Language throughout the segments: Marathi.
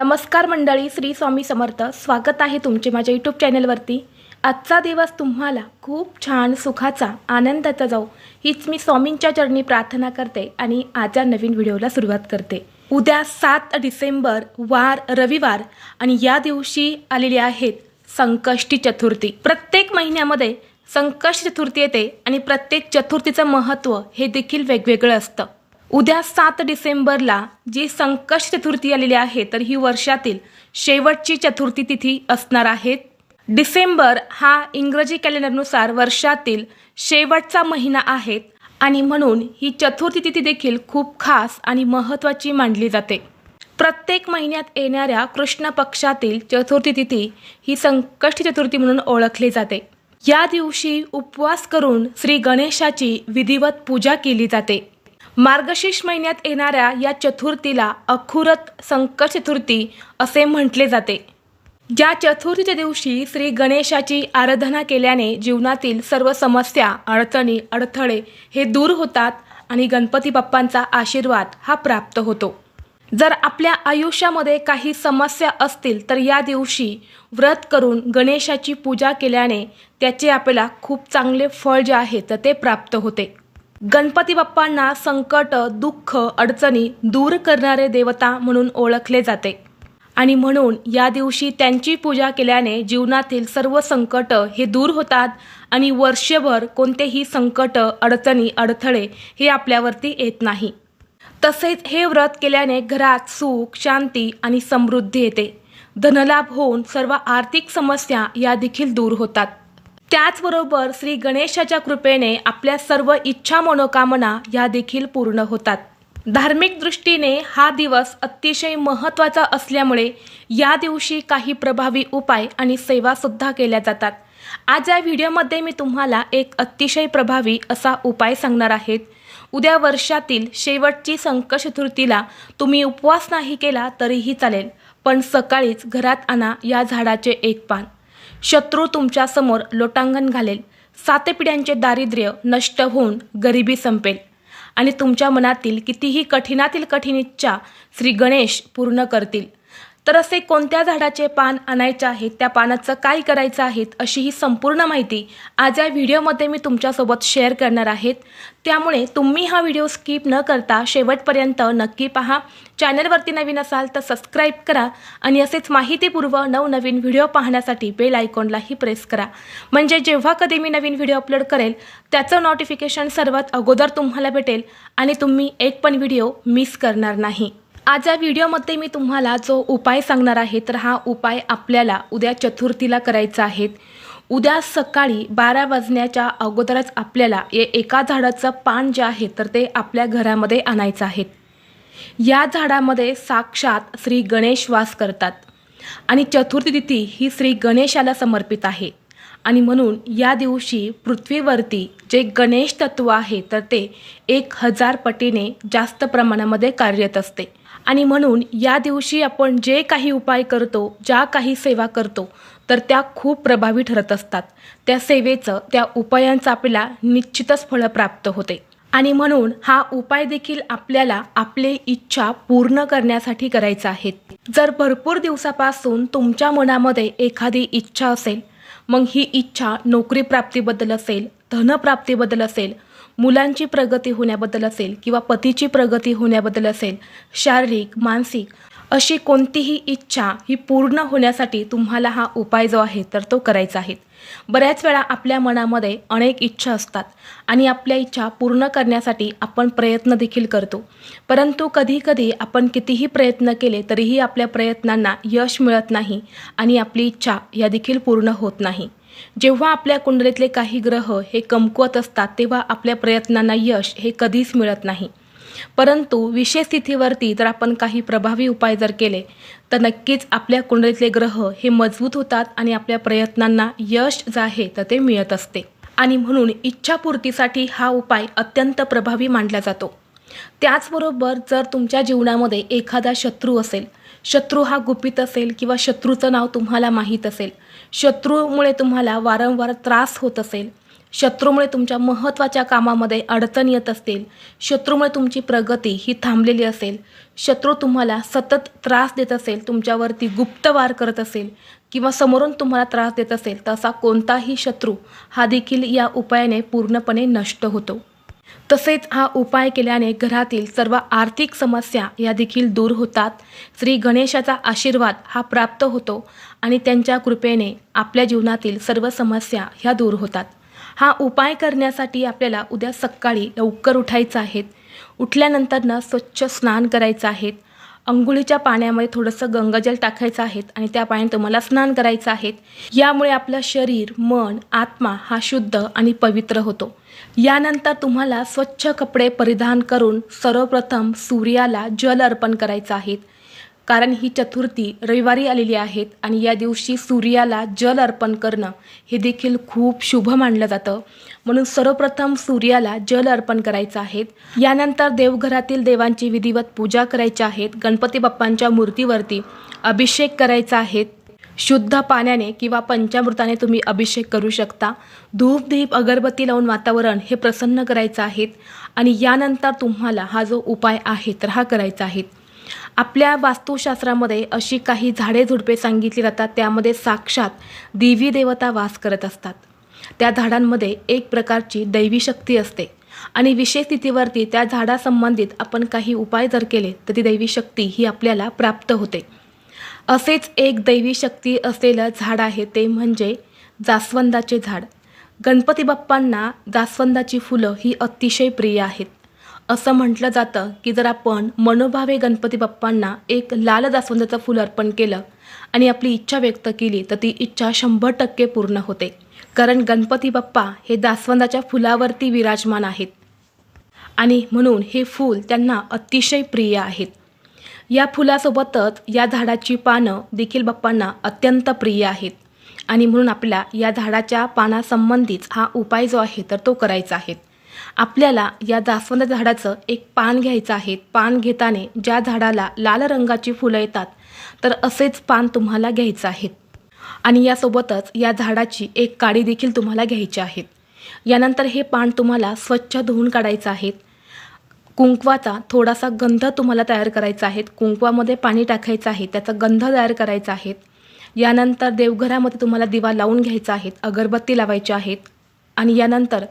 नमस्कार मंडळी श्री स्वामी समर्थ. स्वागत आहे तुमचे माझ्या यूट्यूब चॅनलवरती आजचा दिवस तुम्हाला खूप छान सुखाचा आनंदाचा जाऊ हीच मी स्वामींच्या चरणी प्रार्थना करते आणि आजच्या नवीन व्हिडिओला सुरुवात करते. उद्या सात डिसेंबर वार रविवार आणि या दिवशी आलेली आहेत संकष्टी चतुर्थी. प्रत्येक महिन्यामध्ये संकष्ट चतुर्थी येते आणि प्रत्येक चतुर्थीचं महत्त्व हे देखील वेगवेगळं असतं. उद्या सात डिसेंबरला जी संकष्ट चतुर्थी आलेली आहे तर ही वर्षातील शेवटची चतुर्थी तिथी असणार आहे. डिसेंबर हा इंग्रजी कॅलेंडरनुसार वर्षातील शेवटचा महिना आहे आणि म्हणून ही चतुर्थी तिथी देखील खूप खास आणि महत्त्वाची मानली जाते. प्रत्येक महिन्यात येणाऱ्या कृष्ण पक्षातील चतुर्थी तिथी ही संकष्ट चतुर्थी म्हणून ओळखली जाते. या दिवशी उपवास करून श्री गणेशाची विधिवत पूजा केली जाते. मार्गशीर्ष महिन्यात येणाऱ्या या चतुर्थीला अखुरत संकट चतुर्थी असे म्हटले जाते. ज्या चतुर्थीच्या दिवशी श्री गणेशाची आराधना केल्याने जीवनातील सर्व समस्या अडचणी अडथळे हे दूर होतात आणि गणपती बाप्पांचा आशीर्वाद हा प्राप्त होतो. जर आपल्या आयुष्यामध्ये काही समस्या असतील तर या दिवशी व्रत करून गणेशाची पूजा केल्याने त्याचे आपल्याला खूप चांगले फळ जे आहे तर ते प्राप्त होते. गणपती बाप्पांना संकट दुःख अडचणी दूर करणारे देवता म्हणून ओळखले जाते. आणि म्हणून या दिवशी त्यांची पूजा केल्याने जीवनातील सर्व संकट हे दूर होतात आणि वर्षभर कोणतेही संकट अडचणी अडथळे हे आपल्यावरती येत नाही. तसेच हे व्रत केल्याने घरात सुख शांती आणि समृद्धी येते. धनलाभ होऊन सर्व आर्थिक समस्या या देखील दूर होतात. त्याचबरोबर श्री गणेशाच्या कृपेने आपल्या सर्व इच्छा मनोकामना या देखील पूर्ण होतात. धार्मिक दृष्टीने हा दिवस अतिशय महत्त्वाचा असल्यामुळे या दिवशी काही प्रभावी उपाय आणि सेवासुद्धा केल्या जातात. आज या व्हिडिओमध्ये मी तुम्हाला एक अतिशय प्रभावी असा उपाय सांगणार आहेत उद्या वर्षातील शेवटची संकट चतुर्थीला तुम्ही उपवास नाही केला तरीही चालेल पण सकाळीच घरात आणा या झाडाचे एक पान. शत्रू तुमच्यासमोर लोटांगण घालेल. सात पिढ्यांचे दारिद्र्य नष्ट होऊन गरिबी संपेल. आणि तुमच्या मनातील कितीही कठीणातील कठीण इच्छा श्री गणेश पूर्ण करतील. तर असे कोणत्या झाडाचे पान आणायचे आहेत त्या पानाचं काय करायचं आहेत अशी ही संपूर्ण माहिती आज या व्हिडिओमध्ये मी तुमच्यासोबत शेअर करणार आहेत. त्यामुळे तुम्ही हा व्हिडिओ स्किप न करता शेवटपर्यंत नक्की पहा. चॅनलवरती नवीन असाल तर सबस्क्राईब करा आणि असेच माहितीपूर्व नवनवीन व्हिडिओ पाहण्यासाठी बेल आयकॉनलाही प्रेस करा. म्हणजे जेव्हा कधी मी नवीन व्हिडिओ अपलोड करेल त्याचं नोटिफिकेशन सर्वात अगोदर तुम्हाला भेटेल आणि तुम्ही एक पण व्हिडिओ मिस करणार नाही. आज या व्हिडिओमध्ये मी तुम्हाला जो उपाय सांगणार आहे तर हा उपाय आपल्याला उद्या चतुर्थीला करायचा आहे. उद्या सकाळी बारा वाजण्याच्या अगोदरच आपल्याला ए एका झाडाचं पान जे आहे तर ते आपल्या घरामध्ये आणायचं आहे. या झाडामध्ये साक्षात श्री गणेश वास करतात. आणि चतुर्थी तिथी ही श्री गणेशाला समर्पित आहे. आणि म्हणून या दिवशी पृथ्वीवरती जे गणेश तत्व आहे तर ते एक हजार पटीने जास्त प्रमाणामध्ये कार्यरत असते. आणि म्हणून या दिवशी आपण जे काही उपाय करतो ज्या काही सेवा करतो तर त्या खूप प्रभावी ठरत असतात. त्या सेवेचं त्या उपायांचं आपल्याला निश्चितच फळं प्राप्त होते. आणि म्हणून हा उपाय देखील आपल्याला आपले इच्छा पूर्ण करण्यासाठी करायचा आहे. जर भरपूर दिवसापासून तुमच्या मनामध्ये एखादी इच्छा असेल मग ही इच्छा नोकरी प्राप्तीबद्दल असेल धनप्राप्तीबद्दल असेल मुलांची प्रगती होण्याबद्दल असेल किंवा पतीची प्रगती होण्याबद्दल असेल शारीरिक मानसिक अशी कोणतीही इच्छा ही पूर्ण होण्यासाठी तुम्हाला हा उपाय जो आहे तर तो करायचा आहे. बऱ्याच वेळा आपल्या मनामध्ये अनेक इच्छा असतात आणि आपल्या इच्छा पूर्ण करण्यासाठी आपण प्रयत्न देखील करतो. परंतु कधीकधी आपण कितीही प्रयत्न केले तरीही आपल्या प्रयत्नांना यश मिळत नाही आणि आपली इच्छा या देखील पूर्ण होत नाही. जेव्हा आपल्या कुंडलीतले काही ग्रह हे कमकुवत असतात तेव्हा आपल्या प्रयत्नांना यश हे कधीच मिळत नाही. परंतु विशेष स्थितीवरती जर आपण काही प्रभावी उपाय जर केले तर नक्कीच आपल्या कुंडलीतले ग्रह हे मजबूत होतात आणि आपल्या प्रयत्नांना यश जे आहे तर ते मिळत असते. आणि म्हणून इच्छापूर्तीसाठी हा उपाय अत्यंत प्रभावी मानला जातो. त्याचबरोबर जर तुमच्या जीवनामध्ये एखादा शत्रू असेल शत्रू हा गुपित असेल किंवा शत्रूचं नाव तुम्हाला माहीत असेल शत्रूमुळे तुम्हाला वारंवार त्रास होत असेल शत्रूमुळे तुमच्या महत्त्वाच्या कामामध्ये अडचण येत असतील शत्रूमुळे तुमची प्रगती ही थांबलेली असेल शत्रू तुम्हाला सतत त्रास देत असेल तुमच्यावरती गुप्त वार करत असेल किंवा समोरून तुम्हाला त्रास देत असेल तर असा कोणताही शत्रू हा देखील या उपायाने पूर्णपणे नष्ट होतो. तसेच हा उपाय केल्याने घरातील सर्व आर्थिक समस्या या देखील दूर होतात. श्री गणेशाचा आशीर्वाद हा प्राप्त होतो आणि त्यांच्या कृपेने आपल्या जीवनातील सर्व समस्या ह्या दूर होतात. हा उपाय करण्यासाठी आपल्याला उद्या सकाळी लवकर उठायचं आहेत उठल्यानंतरनं स्वच्छ स्नान करायचं आहेत अंघोळीच्या पाण्यामध्ये थोडंसं गंगाजल टाकायचं आहेत आणि त्या पाण्यात तुम्हाला स्नान करायचं आहे. यामुळे आपलं शरीर मन आत्मा हा शुद्ध आणि पवित्र होतो. यानंतर तुम्हाला स्वच्छ कपडे परिधान करून सर्वप्रथम सूर्याला जल अर्पण करायचं आहे. कारण ही चतुर्थी रविवारी आलेली आहेत आणि या दिवशी सूर्याला जल अर्पण करणं हे देखील खूप शुभ मानलं जातं. म्हणून सर्वप्रथम सूर्याला जल अर्पण करायचं आहेत. यानंतर देवघरातील देवांची विधिवत पूजा करायची आहेत. गणपती बाप्पांच्या मूर्तीवरती अभिषेक करायचा आहेत. शुद्ध पाण्याने किंवा पंचामृताने तुम्ही अभिषेक करू शकता. धूप दीप अगरबत्ती लावून वातावरण हे प्रसन्न करायचं आहे आणि यानंतर तुम्हाला हा जो उपाय आहे तर हा करायचा आहे. आपल्या वास्तुशास्त्रामध्ये अशी काही झाडे झुडपे सांगितली जातात त्यामध्ये साक्षात देवी देवता वास करत असतात. त्या झाडांमध्ये एक प्रकारची दैवी शक्ती असते आणि विशेष स्थितीवरती त्या झाडासंबंधित आपण काही उपाय जर केले तर ती दैवी शक्ती ही आपल्याला प्राप्त होते. असेच एक दैवी शक्ती असलेलं झाड आहे ते म्हणजे जास्वंदाचे झाड. गणपती बाप्पांना जास्वंदाची फुलं ही अतिशय प्रिय आहेत. असं म्हटलं जातं की जर आपण मनोभावे गणपती बाप्पांना एक लाल जास्वंदाचं फुल अर्पण केलं आणि आपली इच्छा व्यक्त केली तर ती इच्छा शंभर टक्के पूर्ण होते. कारण गणपती बाप्पा हे जास्वंदाच्या फुलावरती विराजमान आहेत. आणि म्हणून हे फूल त्यांना अतिशय प्रिय आहेत. या फुलासोबतच या झाडाची पानं देखील बाप्पांना अत्यंत प्रिय आहेत. आणि म्हणून आपल्या या झाडाच्या पानासंबंधीच हा उपाय जो आहे तर तो करायचा आहे. आपल्याला या जास्वंद झाडाचं एक पान घ्यायचं आहे. पान घेताना ज्या झाडाला लाल रंगाची फुलं येतात तर असेच पान तुम्हाला घ्यायचं आहे. आणि यासोबतच या झाडाची एक काडी देखील तुम्हाला घ्यायची आहेत यानंतर हे पान तुम्हाला स्वच्छ धुवून काढायचं आहे. कुंकवाचा थोडासा गंध तुम्हाला तयार करायचा आहे. कुंकवामध्ये पाणी टाकायचं आहे त्याचा गंध तयार करायचा आहे. यानंतर देवघरामध्ये तुम्हाला दिवा लावून घ्यायचा आहे अगरबत्ती लावायची आहेत आणि यानंतर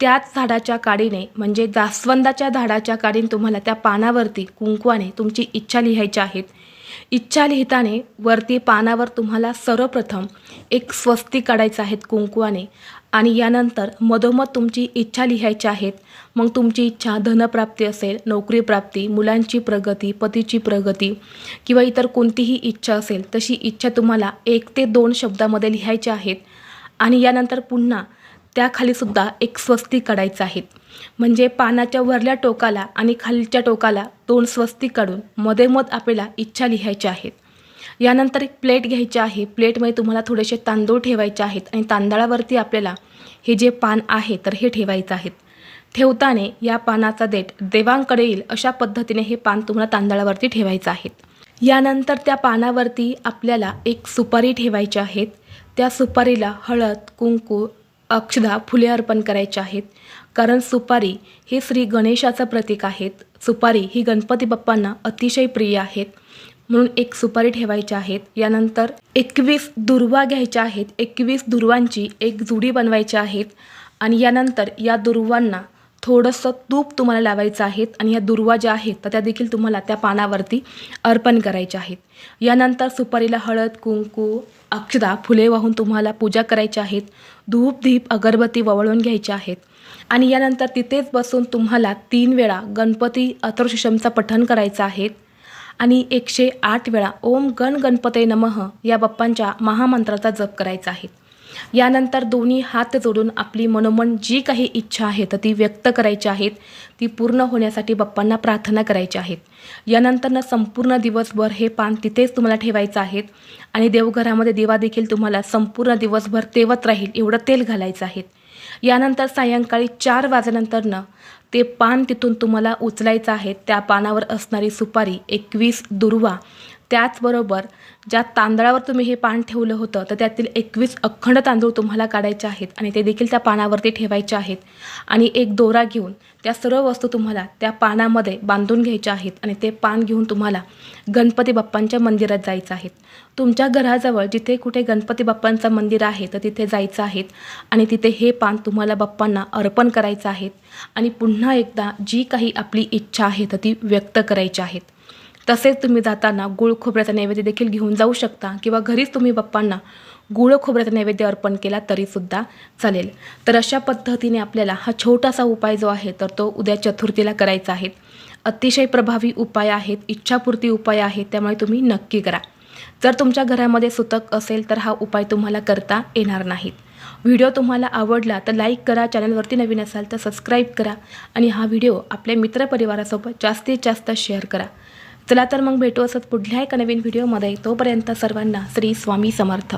त्याच झाडाच्या काडीने म्हणजे जास्वंदाच्या झाडाच्या काडीने तुम्हाला त्या पानावरती कुंकवाने तुमची इच्छा लिहायची आहेत. इच्छा लिहिताने वरती पानावर तुम्हाला सर्वप्रथम एक स्वस्ती काढायचं आहेत कुंकवाने. आणि यानंतर मधोमध तुमची इच्छा लिहायची आहेत. मग तुमची इच्छा धनप्राप्ती असेल नोकरी प्राप्ती मुलांची प्रगती पतीची प्रगती किंवा इतर कोणतीही इच्छा असेल तशी इच्छा तुम्हाला एक ते दोन शब्दामध्ये लिहायची आहेत. आणि यानंतर पुन्हा त्याखाली सुद्धा एक स्वस्तिक काढायचं आहे. म्हणजे पानाच्या वरल्या टोकाला आणि खालच्या टोकाला दोन स्वस्तिक काढून मध्ये मध आपल्याला इच्छा लिहायच्या आहेत. यानंतर एक प्लेट घ्यायची आहे. प्लेटमध्ये तुम्हाला थोडेसे तांदूळ ठेवायचे आहेत आणि तांदळावरती आपल्याला हे जे पान आहे तर हे ठेवायचं आहे. ठेवताना या पानाचा देठ देवांकडे येईल अशा पद्धतीने हे पान तुम्हाला तांदळावरती ठेवायचं आहे. यानंतर त्या पानावरती आपल्याला एक सुपारी ठेवायची आहेत त्या सुपारीला हळद कुंकू अक्षदा फुले अर्पण करायचे आहेत. कारण सुपारी हे श्री गणेशाचं प्रतीक आहेत. सुपारी ही गणपती बाप्पांना अतिशय प्रिय आहेत. म्हणून एक सुपारी ठेवायची आहेत. यानंतर एकवीस दुर्वा घ्यायच्या आहेत. एकवीस दुर्वांची एक जुडी बनवायची आहेत. आणि यानंतर या दुर्वांना थोडंसं तूप तुम्हाला लावायचं आहेत आणि ह्या दुर्वा ज्या आहेत तर त्या देखील तुम्हाला त्या पानावरती अर्पण करायच्या आहेत. यानंतर सुपारीला हळद कुंकू अक्षदा फुले वाहून तुम्हाला पूजा करायची आहेत. धूप धीप अगरबत्ती ववळून घ्यायच्या आहेत. आणि यानंतर तिथेच बसून तुम्हाला तीन वेळा गणपती अथर्वशीषमचं पठण करायचं आहे आणि एकशे आठ वेळा ओम गण गणपते नमः या बाप्पांच्या महामंत्राचा जप करायचा आहे. यानंतर दोन्ही हात जोडून आपली मनोमन जी काही इच्छा आहे तर ती व्यक्त करायची आहेत ती पूर्ण होण्यासाठी बाप्पांना प्रार्थना करायची आहेत. यानंतरनं संपूर्ण दिवसभर हे पान तिथेच तुम्हाला ठेवायचं आहे आणि देवघरामध्ये दिवा देखील तुम्हाला संपूर्ण दिवसभर तेवत राहील एवढं तेल घालायचं आहे यानंतर सायंकाळी चार वाजल्यानंतरनं ते पान तिथून तुम्हाला उचलायचं आहे त्या पानावर असणारी सुपारी एकवीस दुर्वा त्याचबरोबर ज्या तांदळावर तुम्ही हे पान ठेवलं होतं तर त्यातील एकवीस अखंड तांदूळ तुम्हाला काढायचे आहेत आणि ते देखील त्या पानावरती ठेवायचे आहेत. आणि एक दोरा घेऊन त्या सर्व वस्तू तुम्हाला त्या पानामध्ये बांधून घ्यायच्या आहेत आणि ते पान घेऊन तुम्हाला गणपती बाप्पांच्या मंदिरात जायचं आहे. तुमच्या घराजवळ जिथे कुठे गणपती बाप्पांचं मंदिर आहे तर तिथे जायचं आहे आणि तिथे हे पान तुम्हाला बाप्पांना अर्पण करायचं आहे. आणि पुन्हा एकदा जी काही आपली इच्छा आहे तर ती व्यक्त करायची आहेत तसेच तुम्ही जाताना गुळ खोबऱ्याचा नैवेद्य देखील घेऊन जाऊ शकता किंवा घरीच तुम्ही बाप्पांना गुळ खोबऱ्याचा नैवेद्य अर्पण केला तरीसुद्धा चालेल. तर अशा पद्धतीने आपल्याला हा छोटासा उपाय जो आहे तर तो उद्या चतुर्थीला करायचा आहे. अतिशय प्रभावी उपाय आहेत इच्छापूर्ती उपाय आहेत त्यामुळे तुम्ही नक्की करा. जर तुमच्या घरामध्ये सुतक असेल तर हा उपाय तुम्हाला करता येणार नाहीत. व्हिडिओ तुम्हाला आवडला तर लाईक करा चॅनलवरती नवीन असाल तर सबस्क्राईब करा आणि हा व्हिडिओ आपल्या मित्रपरिवारासोबत जास्तीत जास्त शेअर करा. चला तर मग भेटू असत पुढल्या एका नवीन व्हिडिओमध्ये तोपर्यंत सर्वांना श्री स्वामी समर्थ.